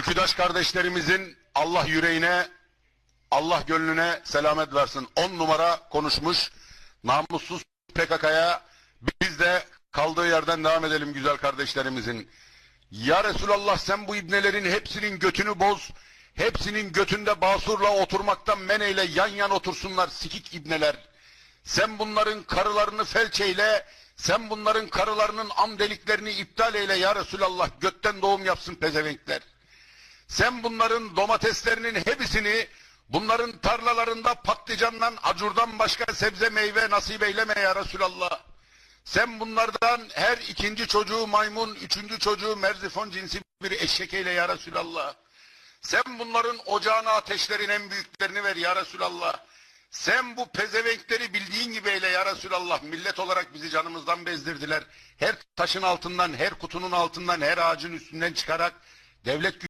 Ülküdaş kardeşlerimizin Allah yüreğine, Allah gönlüne selamet versin. On numara konuşmuş namussuz PKK'ya biz de kaldığı yerden devam edelim güzel kardeşlerimizin. Ya Resulallah sen bu ibnelerin hepsinin götünü boz, hepsinin götünde basurla oturmaktan men eyle yan yan otursunlar sikik ibneler. Sen bunların karılarını felç eyle, sen bunların karılarının am deliklerini iptal eyle ya Resulallah götten doğum yapsın pezevenkler. Sen bunların domateslerinin hepsini bunların tarlalarında patlıcandan, acurdan başka sebze meyve nasip eyleme ya Resulallah. Sen bunlardan her ikinci çocuğu maymun, üçüncü çocuğu merzifon cinsi bir eşek eyle ya Resulallah. Sen bunların ocağına ateşlerin en büyüklerini ver ya Resulallah. Sen bu pezevenkleri bildiğin gibi eyle ya Resulallah. Millet olarak bizi canımızdan bezdirdiler. Her taşın altından, her kutunun altından, her ağacın üstünden çıkarak devlet